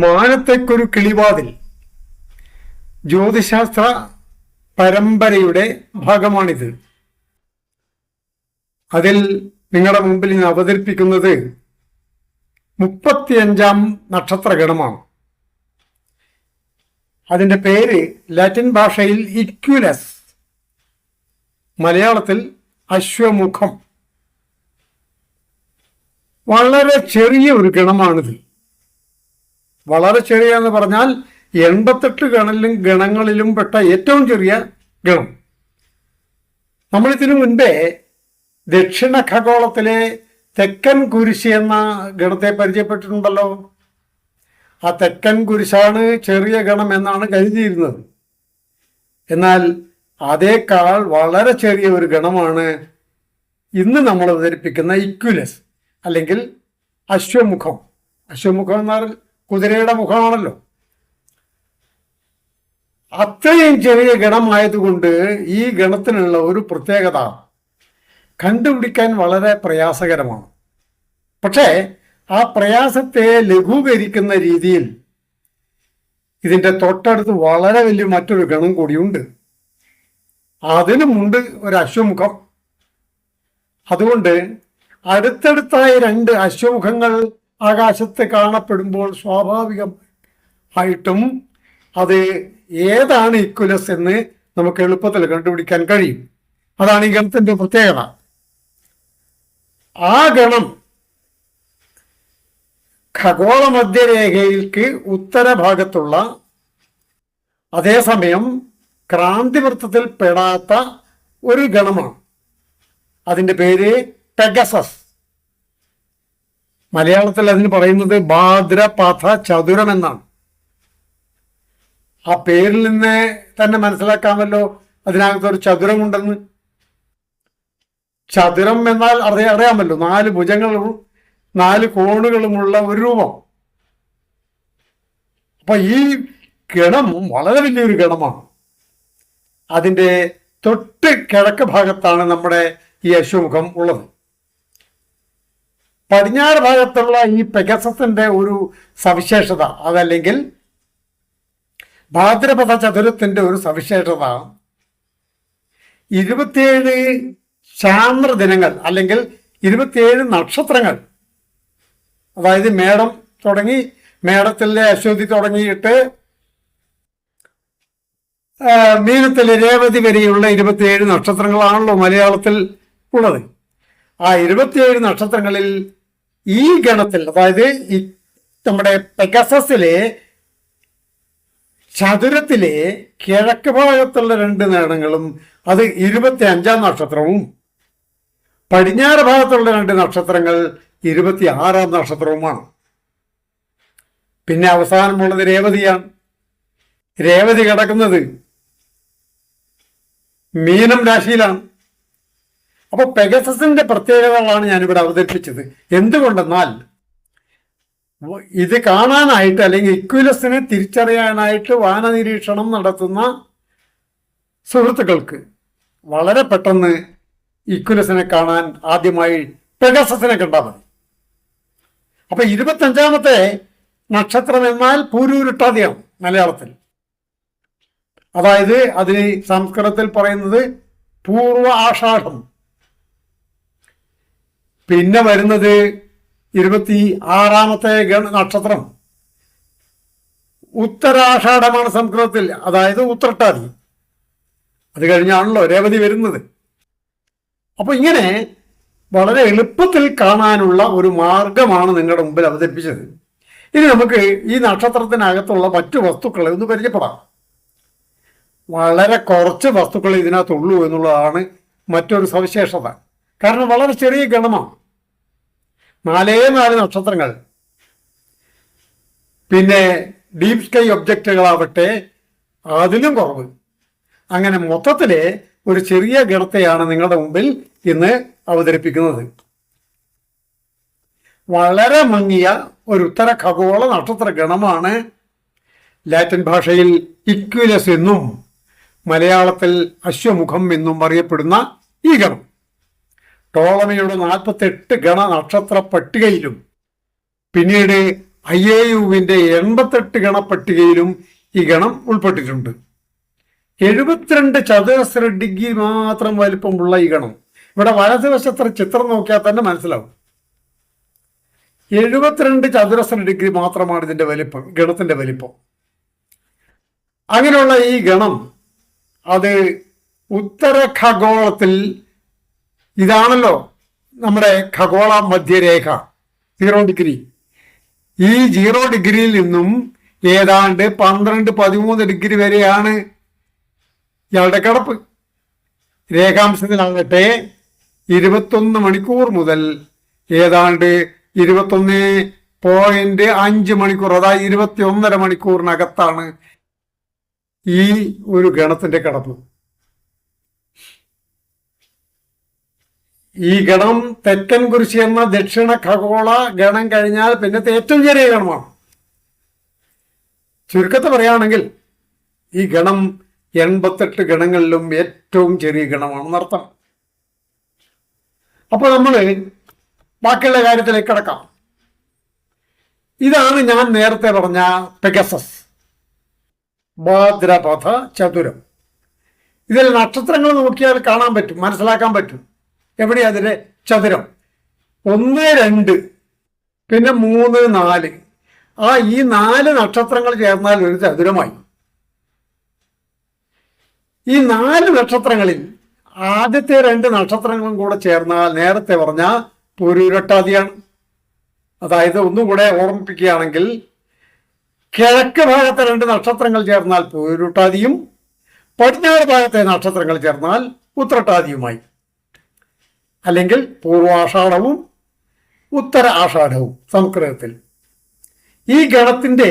മാനത്തേക്കൊരു കിളിവാതിൽ. ജ്യോതിശാസ്ത്ര പരമ്പരയുടെ ഭാഗമാണിത്. അതിൽ നിങ്ങളുടെ മുമ്പിൽ ഇന്ന് അവതരിപ്പിക്കുന്നത് മുപ്പത്തിയഞ്ചാം നക്ഷത്രഗണമാണ്. അതിന്റെ പേര് ലാറ്റിൻ ഭാഷയിൽ ഇക്യുലസ്. മലയാളത്തിൽ അശ്വമുഖം. വളരെ ചെറിയ ഒരു ഗണമാണിത്. വളരെ ചെറിയ എന്ന് പറഞ്ഞാൽ എൺപത്തെട്ട് ഗണലിലും ഗണങ്ങളിലും പെട്ട ഏറ്റവും ചെറിയ ഗണം. നമ്മളിതിനു മുൻപേ ദക്ഷിണ ഖഗോളത്തിലെ തെക്കൻ കുരിശി എന്ന ഗണത്തെ പരിചയപ്പെട്ടിട്ടുണ്ടല്ലോ. ആ തെക്കൻ കുരിശാണ് ചെറിയ ഗണം എന്നാണ് കരുതിയിരുന്നത്. എന്നാൽ അതേക്കാൾ വളരെ ചെറിയ ഒരു ഗണമാണ് ഇന്ന് നമ്മൾ അവതരിപ്പിക്കുന്ന ഇക്വിലസ് അല്ലെങ്കിൽ അശ്വമുഖം. അശ്വമുഖം എന്നാൽ കുതിരയുടെ മുഖമാണല്ലോ. അത്രയും ചെറിയ ഗണമായതുകൊണ്ട് ഈ ഗണത്തിനുള്ള ഒരു പ്രത്യേകത കണ്ടുപിടിക്കാൻ വളരെ പ്രയാസകരമാണ്. പക്ഷേ ആ പ്രയാസത്തെ ലഘൂകരിക്കുന്ന രീതിയിൽ ഇതിന്റെ തൊട്ടടുത്ത് വളരെ വലിയ മറ്റൊരു ഗണം കൂടിയുണ്ട്. അതിനുമുണ്ട് ഒരു അശ്വമുഖം. അതുകൊണ്ട് അടുത്തടുത്തായി രണ്ട് അശ്വമുഖങ്ങൾ ആകാശത്ത് കാണപ്പെടുമ്പോൾ സ്വാഭാവികം ആയിട്ടും അത് ഏതാണ് ഇക്കുലസ് എന്ന് നമുക്ക് എളുപ്പത്തിൽ കണ്ടുപിടിക്കാൻ കഴിയും. അതാണ് ഈ ഗണത്തിന്റെ പ്രത്യേകത. ആ ഗണം ഖഗോള മധ്യരേഖയിൽക്ക് ഉത്തരഭാഗത്തുള്ള അതേസമയം ക്രാന്തിവൃത്തത്തിൽ പെടാത്ത ഒരു ഗണമാണ്. അതിന്റെ പേര് പെഗസസ്. മലയാളത്തിൽ അതിന് പറയുന്നത് ഭാദ്രപഥ ചതുരം എന്നാണ്. ആ പേരിൽ നിന്ന് തന്നെ മനസ്സിലാക്കാമല്ലോ അതിനകത്ത് ഒരു ചതുരമുണ്ടെന്ന്. ചതുരം എന്നാൽ അറിയ അറിയാമല്ലോ നാല് ഭുജങ്ങളും നാല് കോണുകളുമുള്ള ഒരു രൂപം. അപ്പൊ ഈ ഗണം വളരെ വലിയൊരു ഗണമാണ്. അതിന്റെ തൊട്ട് കിഴക്ക് ഭാഗത്താണ് നമ്മുടെ ഈ അശ്വമുഖം ഉള്ളത്. പടിഞ്ഞാറ് ഭാഗത്തുള്ള ഈ പെഗസസിന്റെ ഒരു സവിശേഷത അതല്ലെങ്കിൽ ഭാദ്രപദ ചതുരത്തിന്റെ ഒരു സവിശേഷത ഇരുപത്തിയേഴ് ചാന്ദ്ര ദിനങ്ങൾ അല്ലെങ്കിൽ ഇരുപത്തിയേഴ് നക്ഷത്രങ്ങൾ അതായത് മേടം തുടങ്ങി മേടത്തിലെ അശ്വതി തുടങ്ങിയിട്ട് മീനത്തിലെ രേവതി വരെയുള്ള ഇരുപത്തിയേഴ് നക്ഷത്രങ്ങളാണല്ലോ മലയാളത്തിൽ ഉള്ളത്. ആ ഇരുപത്തിയേഴ് നക്ഷത്രങ്ങളിൽ ഈ ഗണത്തിൽ അതായത് ഈ നമ്മുടെ പെഗസസിലെ ചതുരത്തിലെ കിഴക്ക് ഭാഗത്തുള്ള രണ്ട് നേടങ്ങളും അത് ഇരുപത്തി അഞ്ചാം നക്ഷത്രവും പടിഞ്ഞാറ് ഭാഗത്തുള്ള രണ്ട് നക്ഷത്രങ്ങൾ ഇരുപത്തി ആറാം നക്ഷത്രവുമാണ്. പിന്നെ അവസാനമുള്ളത് രേവതിയാണ്. രേവതി കിടക്കുന്നത് മീനം രാശിയിലാണ്. അപ്പൊ പെഗസസിന്റെ പ്രത്യേകതകളാണ് ഞാനിവിടെ അവതരിപ്പിച്ചത്. എന്തുകൊണ്ടെന്നാൽ ഇത് കാണാനായിട്ട് അല്ലെങ്കിൽ ഇക്വിലസിനെ തിരിച്ചറിയാനായിട്ട് വാന നിരീക്ഷണം നടത്തുന്ന സുഹൃത്തുക്കൾക്ക് വളരെ പെട്ടെന്ന് ഇക്വിലസിനെ കാണാൻ ആദ്യമായി പെഗസസിനെ കണ്ടാൽ മതി. അപ്പൊ ഇരുപത്തഞ്ചാമത്തെ നക്ഷത്രം എന്നാൽ പൂരൂരുട്ടാതിയാണ് മലയാളത്തിൽ. അതായത് അതിന് സംസ്കൃതത്തിൽ പറയുന്നത് പൂർവ ആഷാഢം. പിന്നെ വരുന്നത് ഇരുപത്തി ആറാമത്തെ നക്ഷത്രം. ഉത്തരാഷാഢമാണ് സംസ്കൃതത്തിൽ അതായത് ഉത്രട്ടാതി. അത് കഴിഞ്ഞാണല്ലോ രേവതി വരുന്നത്. അപ്പൊ ഇങ്ങനെ വളരെ എളുപ്പത്തിൽ കാണാനുള്ള ഒരു മാർഗമാണ് നിങ്ങളുടെ മുമ്പിൽ അവതരിപ്പിച്ചത്. ഇനി നമുക്ക് ഈ നക്ഷത്രത്തിനകത്തുള്ള മറ്റു വസ്തുക്കളെ ഒന്ന് പരിചയപ്പെടാം. വളരെ കുറച്ച് വസ്തുക്കൾ ഇതിനകത്തുള്ളൂ എന്നുള്ളതാണ് മറ്റൊരു സവിശേഷത. കാരണം വളരെ ചെറിയ ഗണമാണ്. നാലേ നാല് നക്ഷത്രങ്ങൾ. പിന്നെ ഡീപ് സ്കൈ ഒബ്ജക്റ്റുകളാവട്ടെ അതിലും കുറവ്. അങ്ങനെ മൊത്തത്തിലെ ഒരു ചെറിയ ഗണത്തെയാണ് നിങ്ങളുടെ മുമ്പിൽ ഇന്ന് അവതരിപ്പിക്കുന്നത്. വളരെ മങ്ങിയ ഒരു ഉത്തര ഖഗോള നക്ഷത്ര ഗണമാണ് ലാറ്റിൻ ഭാഷയിൽ ഇക്വിലസ് എന്നും മലയാളത്തിൽ അശ്വമുഖം എന്നും അറിയപ്പെടുന്ന ഈ ഗണം. ടോളമിയുടെ നാൽപ്പത്തെട്ട് ഗണ നക്ഷത്ര പട്ടികയിലും പിന്നീട് ഐ എ യുവിന്റെ എൺപത്തെട്ട് ഗണപ്പട്ടികയിലും ഈ ഗണം ഉൾപ്പെട്ടിട്ടുണ്ട്. എഴുപത്തിരണ്ട് ചതുരശ്ര ഡിഗ്രി മാത്രം വലിപ്പമുള്ള ഈ ഗണം. ഇവിടെ വലതുവശത്തെ ചിത്രം നോക്കിയാൽ തന്നെ മനസ്സിലാവും. എഴുപത്തിരണ്ട് ചതുരശ്ര ഡിഗ്രി മാത്രമാണ് ഇതിന്റെ വലിപ്പം ഗണത്തിന്റെ വലിപ്പം. അങ്ങനെയുള്ള ഈ ഗണം അത് ഉത്തര ഖഗോളത്തിൽ ഇതാണല്ലോ നമ്മുടെ ഖഗോള മധ്യരേഖ സീറോ ഡിഗ്രി ഈ സീറോ ഡിഗ്രിയിൽ നിന്നും ഏതാണ്ട് പന്ത്രണ്ട് പതിമൂന്ന് ഡിഗ്രി വരെയാണ് ഇയാളുടെ കിടപ്പ്. രേഖാംശത്തിലാകട്ടെ ഇരുപത്തൊന്ന് മണിക്കൂർ മുതൽ ഏതാണ്ട് ഇരുപത്തൊന്ന് പോയിന്റ് അഞ്ച് മണിക്കൂർ അതായത് ഇരുപത്തി ഒന്നര മണിക്കൂറിനകത്താണ് ഈ ഒരു ഗണത്തിന്റെ കിടപ്പ്. ഈ ഗണം തെക്കൻ കുരിശി എന്ന ദക്ഷിണ ഖഗോള ഗണം കഴിഞ്ഞാൽ പിന്നത്തെ ഏറ്റവും ചെറിയ ഗണമാണ് ചുരുക്കത്തെ പറയുകയാണെങ്കിൽ ഈ ഗണം എൺപത്തെട്ട് ഗണങ്ങളിലും ഏറ്റവും ചെറിയ ഗണമാണെന്നർത്ഥം അപ്പൊ നമ്മൾ ബാക്കിയുള്ള കാര്യത്തിലേക്ക് കിടക്കാം. ഇതാണ് ഞാൻ നേരത്തെ പറഞ്ഞ പെഗസസ് ഭാദ്രപഥ ചതുരം. ഇതിൽ നക്ഷത്രങ്ങൾ നോക്കിയാൽ കാണാൻ പറ്റും മനസ്സിലാക്കാൻ പറ്റും. എവിടെയാ അതിന്റെ ചതുരം? ഒന്ന് രണ്ട് പിന്നെ മൂന്ന് നാല്. ആ ഈ നാല് നക്ഷത്രങ്ങൾ ചേർന്നാൽ ഒരു ചതുരമായി. ഈ നാല് നക്ഷത്രങ്ങളിൽ ആദ്യത്തെ രണ്ട് നക്ഷത്രങ്ങളും കൂടെ ചേർന്നാൽ നേരത്തെ പറഞ്ഞ പൊരുരട്ടാതിയാണ്. അതായത് ഒന്നും കൂടെ ഓർമ്മിപ്പിക്കുകയാണെങ്കിൽ കിഴക്ക് ഭാഗത്തെ രണ്ട് നക്ഷത്രങ്ങൾ ചേർന്നാൽ പൂരുട്ടാതിയും പടിഞ്ഞാറ് ഭാഗത്തെ നക്ഷത്രങ്ങൾ ചേർന്നാൽ ഉത്രട്ടാതിയുമായി. അല്ലെങ്കിൽ പൂർവാഷാഢവും ഉത്തര ആഷാഢവും സംസ്കൃതത്തിൽ. ഈ ഗണത്തിന്റെ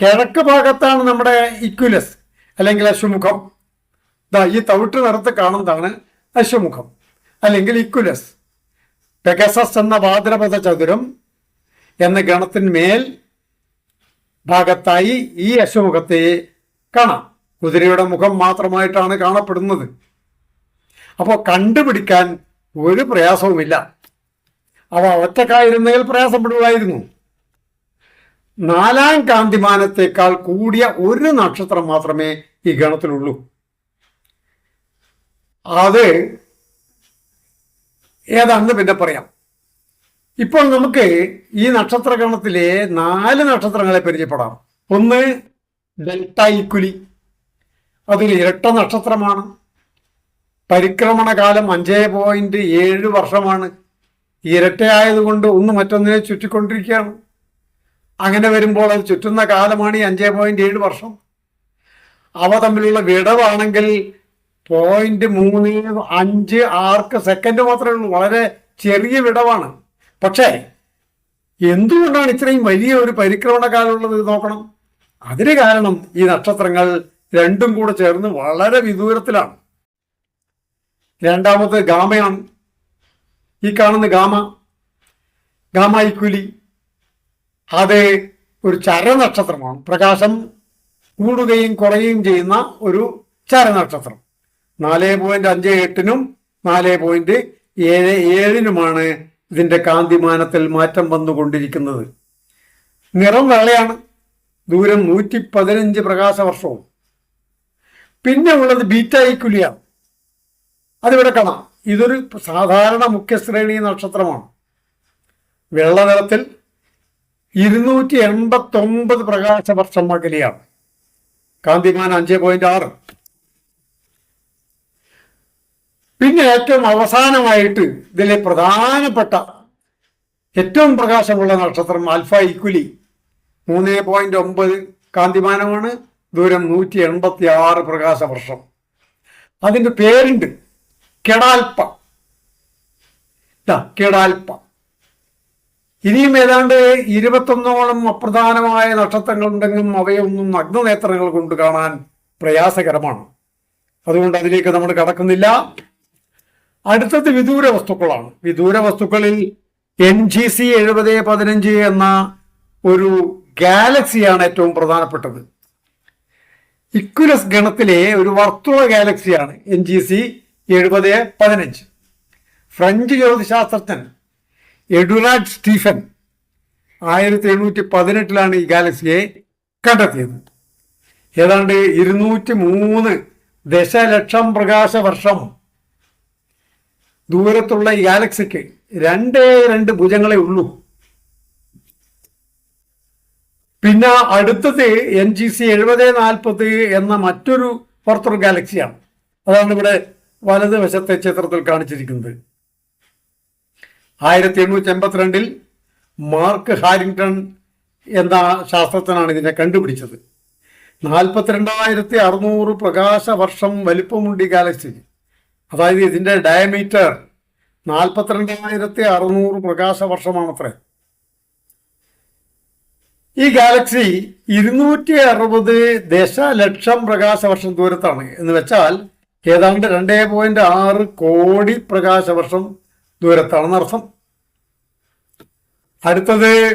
കിഴക്ക് ഭാഗത്താണ് നമ്മുടെ ഇക്വിലസ് അല്ലെങ്കിൽ അശ്വമുഖം. ഇതാ ഈ തവിട്ട് നിറത്ത് കാണുന്നതാണ് അശ്വമുഖം അല്ലെങ്കിൽ ഇക്വിലസ് പെഗസസ് എന്ന ഭാദ്രപദ ചതുരം എന്ന ഗണത്തിന്മേൽ ഭാഗത്തായി ഈ അശ്വമുഖത്തെ കാണാം. കുതിരയുടെ മുഖം മാത്രമായിട്ടാണ് കാണപ്പെടുന്നത്. അപ്പോൾ കണ്ടുപിടിക്കാൻ ഒരു പ്രയാസവുമില്ല. അവ ഒറ്റക്കായിരുന്നെങ്കിൽ പ്രയാസപ്പെടുമായിരുന്നു നാലാം കാന്തിമാനത്തേക്കാൾ കൂടിയ ഒരു നക്ഷത്രം മാത്രമേ ഈ ഗണത്തിലുള്ളൂ. അത് ഏതാണെന്ന് പിന്നെ പറയാം. ഇപ്പോൾ നമുക്ക് ഈ നക്ഷത്രഗണത്തിലെ നാല് നക്ഷത്രങ്ങളെ പരിചയപ്പെടാം. ഒന്ന് ഡെൽറ്റ ഇക്കുലി അതിൽ ഇരട്ട നക്ഷത്രമാണ്. പരിക്രമണ കാലം അഞ്ചേ പോയിന്റ് ഏഴ് വർഷമാണ്. ഇരട്ടയായതുകൊണ്ട് ഒന്ന് മറ്റൊന്നിനെ ചുറ്റിക്കൊണ്ടിരിക്കുകയാണ്. അങ്ങനെ വരുമ്പോൾ അത് ചുറ്റുന്ന കാലമാണ് ഈ അഞ്ചേ പോയിന്റ് ഏഴ് വർഷം. അവ തമ്മിലുള്ള വിടവാണെങ്കിൽ പോയിന്റ് മൂന്ന് അഞ്ച് ആർക്ക് സെക്കൻഡ് മാത്രമേ ഉള്ളൂ. വളരെ ചെറിയ വിടവാണ്. പക്ഷേ എന്തുകൊണ്ടാണ് ഇത്രയും വലിയ ഒരു പരിക്രമണ കാലമുള്ളത് നോക്കണം? അതിന് കാരണം ഈ നക്ഷത്രങ്ങൾ രണ്ടും കൂടെ ചേർന്ന് വളരെ വിദൂരത്തിലാണ്. രണ്ടാമത് ഗാമയാണ്. ഈ കാണുന്ന ഗാമ ഗാമ ഇക്കുലി അത് ഒരു ചരനക്ഷത്രമാണ്. പ്രകാശം കൂടുകയും കുറയുകയും ചെയ്യുന്ന ഒരു ചരനക്ഷത്രം. നാല് പോയിന്റ് അഞ്ച് എട്ടിനും നാല് പോയിന്റ് ഏഴ് ഏഴിനുമാണ് ഇതിന്റെ കാന്തിമാനത്തിൽ മാറ്റം വന്നുകൊണ്ടിരിക്കുന്നത്. നിറം വെള്ളയാണ്. ദൂരം നൂറ്റി പതിനഞ്ച് പ്രകാശവർഷവും. പിന്നെ ഉള്ളത് ബീറ്റ ഈക്കുലിയാണ് അതിവിടെ കാണാം. ഇതൊരു സാധാരണ മുഖ്യശ്രേണി നക്ഷത്രമാണ്. വെള്ളനിറത്തിൽ ഇരുന്നൂറ്റി എൺപത്തി ഒമ്പത് പ്രകാശവർഷം അകലെയാണ് കാന്തിമാൻ അഞ്ച് പോയിന്റ് ആറ്. പിന്നെ ഏറ്റവും അവസാനമായിട്ട് ഇതിലെ പ്രധാനപ്പെട്ട ഏറ്റവും പ്രകാശമുള്ള നക്ഷത്രം അൽഫ ഇക്കുലി മൂന്ന് പോയിന്റ് ഒമ്പത് കാന്തിമാനമാണ്. ദൂരം നൂറ്റി എൺപത്തി ആറ് പ്രകാശ വർഷം അതിന്റെ പേരുണ്ട് കെടാൽപ്പ. കെടാൽപ്പ. ഇനിയും ഏതാണ്ട് ഇരുപത്തൊന്നോളം അപ്രധാനമായ നക്ഷത്രങ്ങളുണ്ടെങ്കിലും അവയൊന്നും നഗ്നനേത്രങ്ങൾ കൊണ്ട് കാണാൻ പ്രയാസകരമാണ്. അതുകൊണ്ട് അതിലേക്ക് നമ്മൾ കടക്കുന്നില്ല. അടുത്തത് വിദൂര വസ്തുക്കളാണ്. വിദൂര വസ്തുക്കളിൽ എൻ ജി സി എഴുപത് പതിനഞ്ച് എന്ന ഒരു ഗാലക്സിയാണ് ഏറ്റവും പ്രധാനപ്പെട്ടത്. ഇക്വലസ് ഗണത്തിലെ ഒരു വർത്തുള ഗാലക്സിയാണ് എൻ ജി സി എഴുപത് പതിനഞ്ച്. ഫ്രഞ്ച് ജ്യോതിശാസ്ത്രജ്ഞൻ എഡുറാഡ് സ്റ്റീഫൻ ആയിരത്തി എണ്ണൂറ്റി പതിനെട്ടിലാണ് ഈ ഗാലക്സിയെ കണ്ടെത്തിയത്. ഏതാണ്ട് ഇരുന്നൂറ്റി മൂന്ന് ദശലക്ഷം പ്രകാശ വർഷം ദൂരത്തുള്ള ഈ ഗാലക്സിക്ക് രണ്ടേ രണ്ട് ഭുജങ്ങളെ ഉള്ളൂ. പിന്നെ അടുത്തത് എൻ ജി സി എഴുപത് നാൽപ്പത് എന്ന മറ്റൊരു പുറത്തൊരു ഗാലക്സിയാണ്. അതാണ് ഇവിടെ വലതുവശത്തെ ചിത്രത്തിൽ കാണിച്ചിരിക്കുന്നത്. ആയിരത്തി എണ്ണൂറ്റി എൺപത്തിരണ്ടിൽ മാർക്ക് ഹാരിങ്ടൺ എന്ന ശാസ്ത്രജ്ഞനാണ് ഇതിനെ കണ്ടുപിടിച്ചത്. നാൽപ്പത്തിരണ്ടായിരത്തി അറുന്നൂറ് പ്രകാശ വർഷം വലിപ്പമുണ്ട് ഈ ഗാലക്സി. അതായത് ഇതിന്റെ ഡയമീറ്റർ നാൽപ്പത്തിരണ്ടായിരത്തി അറുന്നൂറ് പ്രകാശ വർഷമാണത്രേ ഈ ഗാലക്സി ഇരുന്നൂറ്റി അറുപത് ദശലക്ഷം പ്രകാശ വർഷം ദൂരത്താണ്. എന്ന് വെച്ചാൽ ഏതാണ്ട് രണ്ടേ പോയിന്റ് ആറ് കോടി പ്രകാശവർഷം വർഷം ദൂരത്താണെന്ന് അർത്ഥം. അടുത്തത്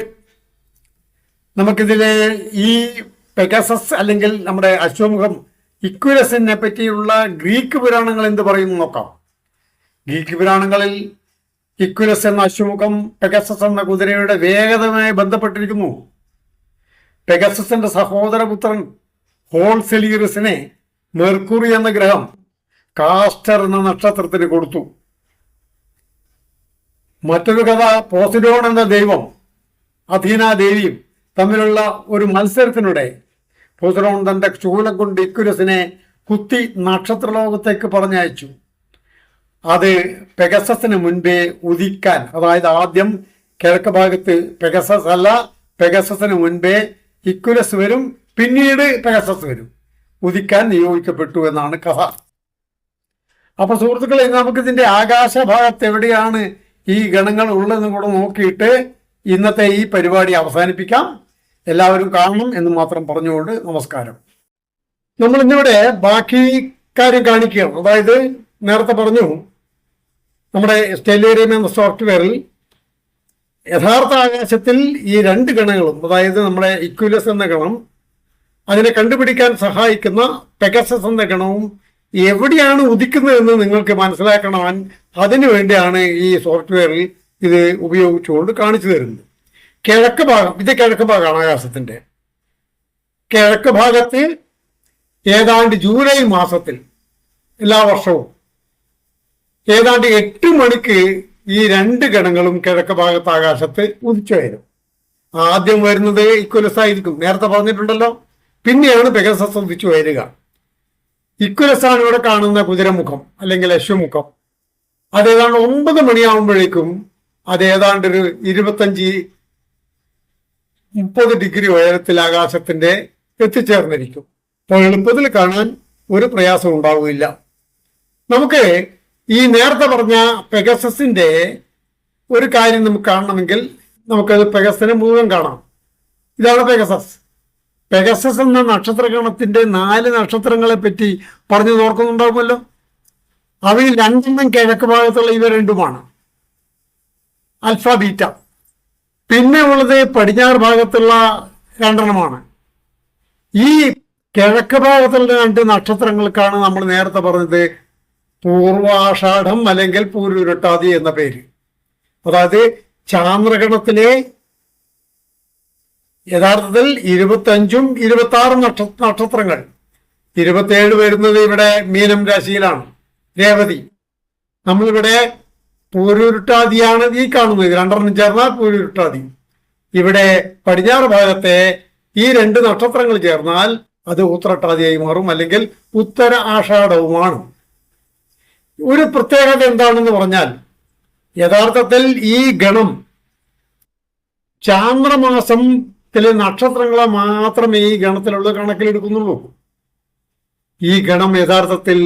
നമുക്കിതിലെ ഈ പെഗസസ് അല്ലെങ്കിൽ നമ്മുടെ അശ്വമുഖം ഇക്വലസിനെ പറ്റിയുള്ള ഗ്രീക്ക് പുരാണങ്ങൾ എന്ത് പറയുന്നു നോക്കാം. ഗ്രീക്ക് പുരാണങ്ങളിൽ ഇക്വലസ് എന്ന അശ്വമുഖം പെഗസസ് എന്ന കുതിരയുടെ വേഗതയുമായി ബന്ധപ്പെട്ടിരിക്കുന്നു. പെഗസസിന്റെ സഹോദരപുത്രൻ ഹോൾസെലിയറിസിനെ മെർക്കുറി എന്ന ഗ്രഹം കാസ്റ്റർ എന്ന നക്ഷത്രത്തിന് കൊടുത്തു. മറ്റൊരു കഥ പോസിഡോൺ എന്ന ദൈവം അധീന ദേവിയും തമ്മിലുള്ള ഒരു മത്സരത്തിനിടെ പോസിഡോൺ തന്റെ ചൂലം കൊണ്ട് ഇക്കുരസിനെ കുത്തി നക്ഷത്രലോകത്തേക്ക് പറഞ്ഞയച്ചു. അത് പെഗസസിന് മുൻപേ ഉദിക്കാൻ അതായത് ആദ്യം കിഴക്ക് ഭാഗത്ത് പെഗസസ് അല്ല പെഗസസിന് മുൻപേ ഇക്കുലസ് വരും പിന്നീട് പെഗസസ് വരും. ഉദിക്കാൻ നിയോഗിക്കപ്പെട്ടു എന്നാണ് കഥ. അപ്പൊ സുഹൃത്തുക്കളെ നമുക്ക് ഇതിന്റെ ആകാശഭാഗത്ത് എവിടെയാണ് ഈ ഗണങ്ങൾ ഉള്ളതെന്ന് കൂടെ നോക്കിയിട്ട് ഇന്നത്തെ ഈ പരിപാടി അവസാനിപ്പിക്കാം. എല്ലാവരും കാണണം എന്ന് മാത്രം പറഞ്ഞുകൊണ്ട് നമസ്കാരം. നമ്മൾ ഇന്നിവിടെ ബാക്കി കാര്യം കാണിക്കുകയാണ്. അതായത് നേരത്തെ പറഞ്ഞു നമ്മുടെ സ്റ്റെല്ലേറിയം എന്ന സോഫ്റ്റ്വെയറിൽ യഥാർത്ഥ ആകാശത്തിൽ ഈ രണ്ട് ഗണങ്ങളും അതായത് നമ്മുടെ ഇക്വിലസ് എന്ന ഗണം അതിനെ കണ്ടുപിടിക്കാൻ സഹായിക്കുന്ന പെഗസസ് എന്ന ഗണവും എവിടെയാണ് ഉദിക്കുന്നതെന്ന് നിങ്ങൾക്ക് മനസ്സിലാക്കണമെൻ അതിനു വേണ്ടിയാണ് ഈ സോഫ്റ്റ്വെയറിൽ ഇത് ഉപയോഗിച്ചുകൊണ്ട് കാണിച്ചു തരുന്നത്. കിഴക്ക് ഭാഗം ഇത് കിഴക്ക് ഭാഗമാണ് ആകാശത്തിന്റെ. കിഴക്ക് ഭാഗത്ത് ഏതാണ്ട് ജൂലൈ മാസത്തിൽ എല്ലാ വർഷവും ഏതാണ്ട് എട്ട് മണിക്ക് ഈ രണ്ട് ഗണങ്ങളും കിഴക്ക് ഭാഗത്ത് ആകാശത്ത് ഉദിച്ചു വരും. ആദ്യം വരുന്നത് ഇക്വലസ് ആയിരിക്കും നേരത്തെ പറഞ്ഞിട്ടുണ്ടല്ലോ. പിന്നെയാണ് പെഗസസ് ഉദിച്ചു വരിക. ഇക്വലസ് ആണ് ഇവിടെ കാണുന്ന കുതിരമുഖം അല്ലെങ്കിൽ അശ്വമുഖം അത് ഏതാണ്ട് ഒമ്പത് മണിയാവുമ്പോഴേക്കും അത് ഏതാണ്ട് ഒരു ഇരുപത്തഞ്ച് മുപ്പത് ഡിഗ്രി ഉയരത്തിൽ ആകാശത്തിന്റെ എത്തിച്ചേർന്നിരിക്കും. അപ്പോൾ എളുപ്പത്തിൽ കാണാൻ ഒരു പ്രയാസം ഉണ്ടാവുകയില്ല. നമുക്ക് ഈ നേരത്തെ പറഞ്ഞ പെഗസസിന്റെ ഒരു കാര്യം നമുക്ക് കാണണമെങ്കിൽ നമുക്കത് പെഗസിനെ മുഴുവൻ കാണാം. ഇതാണ് പെഗസസ്. പെഗസസ് എന്ന നക്ഷത്രഗണത്തിന്റെ നാല് നക്ഷത്രങ്ങളെ പറ്റി പറഞ്ഞു നോർക്കുന്നുണ്ടാകുമല്ലോ അവയിൽ രണ്ടെണ്ണം കിഴക്ക് ഭാഗത്തുള്ള ഇവ രണ്ടുമാണ്. Alpha beta. പിന്നെ ഉള്ളത് പടിഞ്ഞാറ് ഭാഗത്തുള്ള രണ്ടെണ്ണമാണ്. ഈ കിഴക്ക് ഭാഗത്തുള്ള രണ്ട് നക്ഷത്രങ്ങൾക്കാണ് നമ്മൾ നേരത്തെ പറഞ്ഞത് പൂർവാഷാഠം അല്ലെങ്കിൽ പൂരുരുട്ടാതി എന്ന പേര്. അതായത് ചാന്ദ്രഗണത്തിലെ യഥാർത്ഥത്തിൽ ഇരുപത്തഞ്ചും ഇരുപത്തി ആറും നക്ഷത്രങ്ങൾ. ഇരുപത്തിയേഴ് വരുന്നത് ഇവിടെ മീനം രാശിയിലാണ്. രേവതി. നമ്മളിവിടെ പൂരുരുട്ടാതിയാണ് ഈ കാണുന്നത്. രണ്ടെണ്ണം ചേർന്നാൽ പൂരുരുട്ടാതി. ഇവിടെ പടിഞ്ഞാറ് ഭാഗത്തെ ഈ രണ്ട് നക്ഷത്രങ്ങൾ ചേർന്നാൽ അത് ഉത്തരട്ടാതിയായി മാറും അല്ലെങ്കിൽ ഉത്തര ആഷാഢവുമാണ്. ഒരു പ്രത്യേകത എന്താണെന്ന് പറഞ്ഞാൽ യഥാർത്ഥത്തിൽ ഈ ഗണം ചാന്ദ്രമാസത്തിലെ നക്ഷത്രങ്ങളെ മാത്രമേ ഈ ഗണത്തിലുള്ള കണക്കിലെടുക്കുന്നുള്ളൂ ഈ ഗണം യഥാർത്ഥത്തിൽ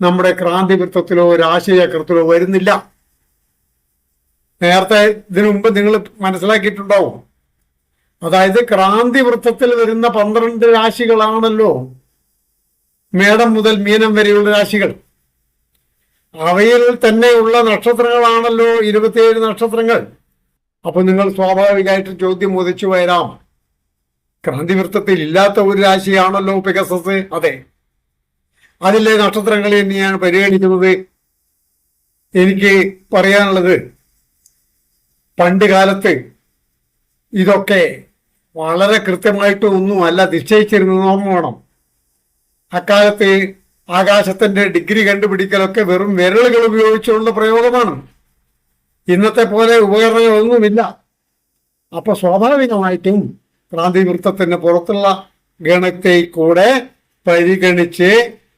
നമ്മുടെ ക്രാന്തിവൃത്തത്തിലോ രാശിചക്രത്തിലോ വരുന്നില്ല. നേരത്തെ ഇതിനു മുമ്പ് നിങ്ങൾ മനസ്സിലാക്കിയിട്ടുണ്ടാവും. അതായത് ക്രാന്തിവൃത്തത്തിൽ വരുന്ന പന്ത്രണ്ട് രാശികളാണല്ലോ മേടം മുതൽ മീനം വരെയുള്ള രാശികൾ. അവയിൽ തന്നെയുള്ള നക്ഷത്രങ്ങളാണല്ലോ ഇരുപത്തിയേഴ് നക്ഷത്രങ്ങൾ. അപ്പൊ നിങ്ങൾ സ്വാഭാവികമായിട്ട് ചോദ്യം ഉദിച്ചു വരാം. ക്രാന്തിവൃത്തത്തിൽ ഇല്ലാത്ത ഒരു രാശിയാണല്ലോ പെഗസസ് അതെ. അതിലെ നക്ഷത്രങ്ങളെ ഞാൻ പരിഗണിക്കുന്നത് എനിക്ക് പറയാനുള്ളത് പണ്ട് കാലത്ത് ഇതൊക്കെ വളരെ കൃത്യമായിട്ട് ഒന്നുമല്ല നിശ്ചയിച്ചിരുന്നത് വേണം. അക്കാലത്ത് ആകാശത്തിന്റെ ഡിഗ്രി കണ്ടുപിടിക്കലൊക്കെ വെറും വിരലുകൾ ഉപയോഗിച്ചുള്ള പ്രയോഗമാണ്. ഇന്നത്തെ പോലെ ഉപകരണങ്ങളൊന്നുമില്ല. അപ്പോൾ സ്വാഭാവികമായിട്ടും ക്രാന്തി വൃത്തത്തിന് പുറത്തുള്ള ഗണത്തെ കൂടെ പരിഗണിച്ച്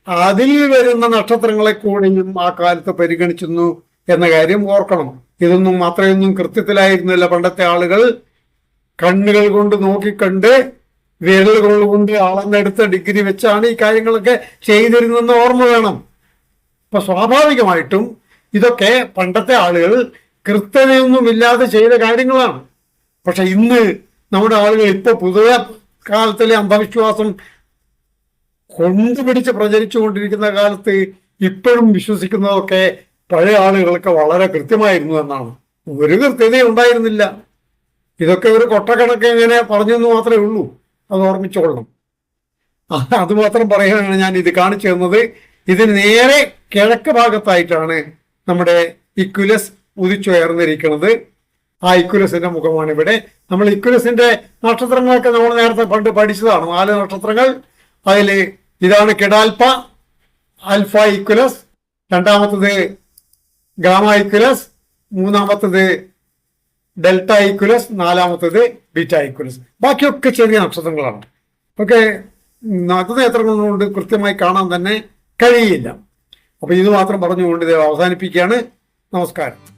അതിൽ വരുന്ന നക്ഷത്രങ്ങളെ കൂടിയും ആ കാലത്ത് പരിഗണിച്ചിരുന്നു എന്ന കാര്യം ഓർക്കണം. ഇതൊന്നും അത്രയൊന്നും കൃത്യത്തിലായിരുന്നില്ല പണ്ടത്തെ ആളുകൾ. കണ്ണുകൾ കൊണ്ട് നോക്കിക്കണ്ട് വിരലുകൾ കൊണ്ട് അളന്നെടുത്ത ഡിഗ്രി വെച്ചാണ് ഈ കാര്യങ്ങളൊക്കെ ചെയ്തിരുന്നെന്ന് ഓർമ്മ വേണം. അപ്പൊ സ്വാഭാവികമായിട്ടും ഇതൊക്കെ പണ്ടത്തെ ആളുകൾ കൃത്യതയൊന്നുമില്ലാതെ ചെയ്ത കാര്യങ്ങളാണ്. പക്ഷെ ഇന്ന് നമ്മുടെ ആളുകൾ ഇപ്പൊ പുതിയ കാലത്തിലെ അന്ധവിശ്വാസം കൊണ്ടുപിടിച്ച് പ്രചരിച്ചുകൊണ്ടിരിക്കുന്ന കാലത്ത് ഇപ്പോഴും വിശ്വസിക്കുന്നതൊക്കെ പഴയ ആളുകൾക്ക് വളരെ കൃത്യമായിരുന്നു എന്നാണ്. ഒരു കൃത്യതയും ഉണ്ടായിരുന്നില്ല. ഇതൊക്കെ ഒരു കൊട്ടക്കണക്ക് ഇങ്ങനെ പറഞ്ഞെന്ന് മാത്രമേ ഉള്ളൂ. അത് ഓർമ്മിച്ചുകൊള്ളണം അത് മാത്രം പറയാനാണ് ഞാൻ ഇത് കാണിച്ചു തന്നത്. ഇതിന് നേരെ കിഴക്ക് ഭാഗത്തായിട്ടാണ് നമ്മുടെ ഇക്വലസ് ഉദിച്ചുയർന്നിരിക്കുന്നത് ആ ഇക്വലസിന്റെ മുഖമാണ് ഇവിടെ നമ്മൾ ഇക്വലസിന്റെ നക്ഷത്രങ്ങളൊക്കെ നമ്മൾ നേരത്തെ പണ്ട് പഠിച്ചതാണ്. നാല് നക്ഷത്രങ്ങൾ അതിൽ ഇതാണ് കിഡാൽപ്പ ആൽഫ ഇക്വലസ് രണ്ടാമത്തത് ഗാമ ഇക്വലസ് മൂന്നാമത്തത് ഡെൽറ്റ ഇക്വലസ് നാലാമത്തത് ബീറ്റ ഇക്വലസ് ബാക്കിയൊക്കെ ചെറിയ നക്ഷത്രങ്ങളാണ്. ഒക്കെ നഗ്നേത്രങ്ങൾ കൊണ്ട് കൃത്യമായി കാണാൻ തന്നെ കഴിയില്ല. അപ്പൊ ഇത് മാത്രം പറഞ്ഞുകൊണ്ട് ഇത് അവസാനിപ്പിക്കുകയാണ്. നമസ്കാരം.